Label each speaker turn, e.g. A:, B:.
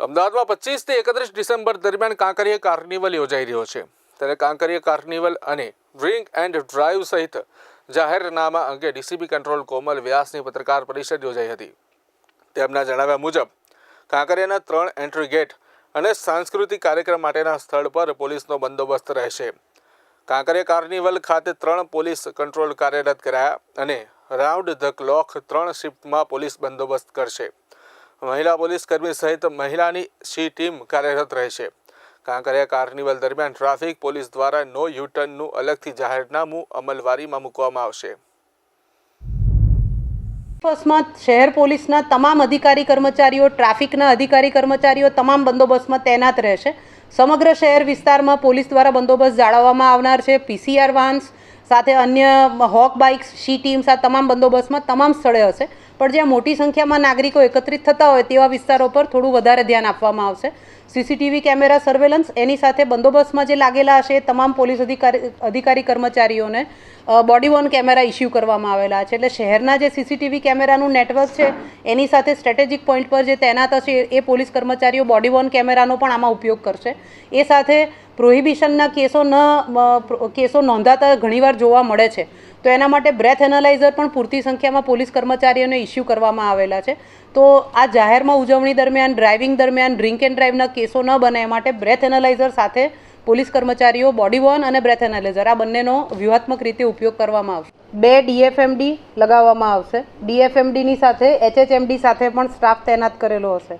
A: અમદાવાદમાં પચીસથી એકત્રીસ ડિસેમ્બર દરમિયાન કાંકરિયા કાર્નિવલ યોજાઈ રહ્યો છે. ત્યારે કાંકરિયા કાર્નિવલ અને ડ્રિંક એન્ડ ડ્રાઈવ સહિત જાહેરનામા અંગે ડીસીપી કંટ્રોલ કોમલ વ્યાસની પત્રકાર પરિષદ યોજાઈ હતી. તેમના જણાવ્યા મુજબ, કાંકરિયાના ત્રણ એન્ટ્રી ગેટ અને સાંસ્કૃતિક કાર્યક્રમ માટેના સ્થળ પર પોલીસનો બંદોબસ્ત રહેશે. કાંકરિયા કાર્નિવલ ખાતે ત્રણ પોલીસ કંટ્રોલ કાર્યરત કરાયા અને રાઉન્ડ ધ ક્લોક ત્રણ શિફ્ટમાં પોલીસ બંદોબસ્ત કરશે. મહિલા પોલીસ કર્મી સહિત મહિલાની સી ટીમ કાર્યરત રહેશે. કાંકરિયા કાર્નિવલ દરમિયાન ટ્રાફિક પોલીસ દ્વારા નો યુટર્નનું અલગથી જાહેરનામું અમલવારીમાં મૂકવામાં આવશે.
B: બસમાં શહેર પોલીસના તમામ અધિકારી કર્મચારીઓ, ટ્રાફિકના અધિકારી કર્મચારીઓ, તમામ બંદોબસ્તમાં તૈનાત રહેશે. સમગ્ર શહેર વિસ્તારમાં પોલીસ દ્વારા બંદોબસ્ત જાળવવામાં આવનાર છે. પીસીઆર વાન્સ સાથે અન્ય હોક બાઇક્સ શી ટીમ્સ આ તમામ બંદોબસ્તમાં તમામ સ્થળે હશે. પણ જ્યાં મોટી સંખ્યામાં નાગરિકો એકત્રિત થતા હોય તેવા વિસ્તારો પર થોડું વધારે ધ્યાન આપવામાં આવશે. સીસીટીવી કેમેરા સર્વેલન્સ એની સાથે બંદોબસ્તમાં જે લાગેલા હશે એ તમામ પોલીસ અધિકારી અધિકારી કર્મચારીઓને બોડી વોર્ન કેમેરા ઇસ્યુ કરવામાં આવેલા છે. એટલે શહેરના જે સીસીટીવી કેમેરાનું નેટવર્ક છે, એની સાથે સ્ટ્રેટેજિક પોઈન્ટ પર જે તૈનાત હશે એ પોલીસ કર્મચારીઓ બોડી વોર્ન કેમેરાનો પણ આમાં ઉપયોગ કરશે. એ સાથે પ્રોહિબિશનના કેસો ન કેસો નોંધાતા ઘણીવાર જોવા મળે છે. તો એના માટે બ્રેથ એનાલાઇઝર પણ પૂરતી સંખ્યામાં પોલીસ કર્મચારીઓને ઇસ્યુ કરવામાં આવેલા છે. તો આ જાહેરમાં ઉજવણી દરમિયાન, ડ્રાઇવિંગ દરમિયાન, ડ્રિંક એન્ડ ડ્રાઈવના કેસો ન બને એ માટે બ્રેથ એનાલાઇઝર સાથે પોલીસ કર્મચારીઓ, બોડી વોર્ન અને બ્રેથ એનાલાઇઝર આ બંનેનો વ્યૂહાત્મક રીતે ઉપયોગ કરવામાં આવશે. બે ડીએફએમડી લગાવવામાં આવશે. ડીએફએમડીની સાથે એચએચએમડી સાથે પણ સ્ટાફ તૈનાત કરેલો હશે.